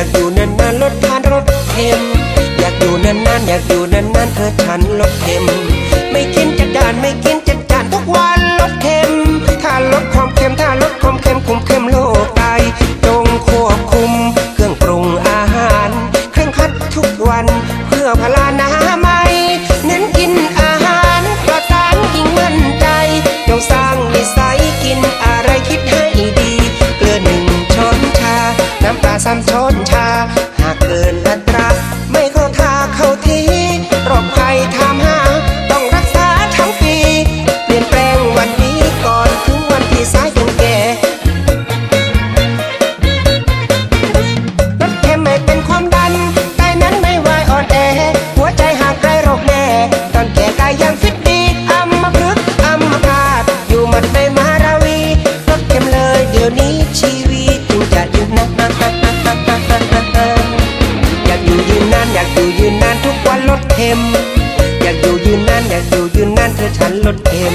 ากอยู่นานๆลดทานรลเค็มอยากอยู่นานๆอยากอยู่นานๆเธอฉันลดเค็มไม่กินจัดจานไม่กิน สามช้อนชา หากเกินอัตรา ไม่เข้าท่าเข้าทีโรคภัยถามหา ต้องรักษาทั้งปีเปลี่ยนแปลงวันนี้ก่อนถึงวันที่สายจนแก่ลดเค็มไม่เป็นความดันไตนั้นไม่วายอ่อนแอ หัวใจหากใครโรคแน่ ตอนแก่กายยังฟิตดีอัมพฤกษ์อัมพาตอยู่มัดในมาราวีลดเค็มเลยเดี๋ยวนี้ชีวิตจึงจะยืนนานอ อยากอยู่ยืนนานทุกวันลดเค็ม อยากอยู่ยืนนานอยากอยู่ยืนนานเธอฉันลดเค็ม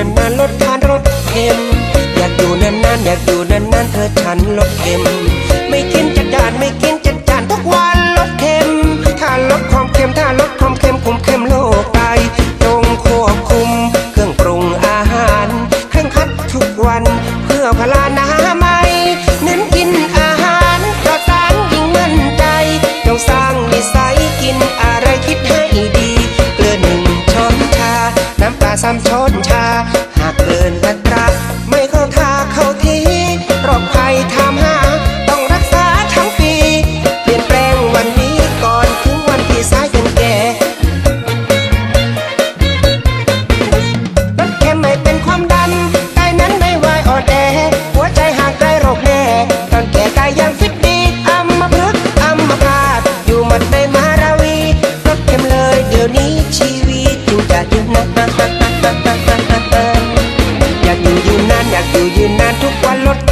นานๆลดทานรสเค็ม อยากอยู่นานๆอยากอยู่นานๆเธอฉันลดเค็ม ไม่กินจัดจานไม่กินจัดจานทุกวันลดเค็ม ถ้าลดความเค็มถ้าลดความเค็มคุมเค็มโลกไตจงควบคุม เครื่องปรุงอาหารเครื่องคัดทุกวันเพื่อพลานาไมัยเน้นกินอาหารปลอดสารยิ่งมั่นใจจงสร้างนิสัยกินอะไรคิดให้ดีเกลือหนึ่งช้อนชาน้ำปลาสามช้อน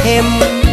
เอ็ม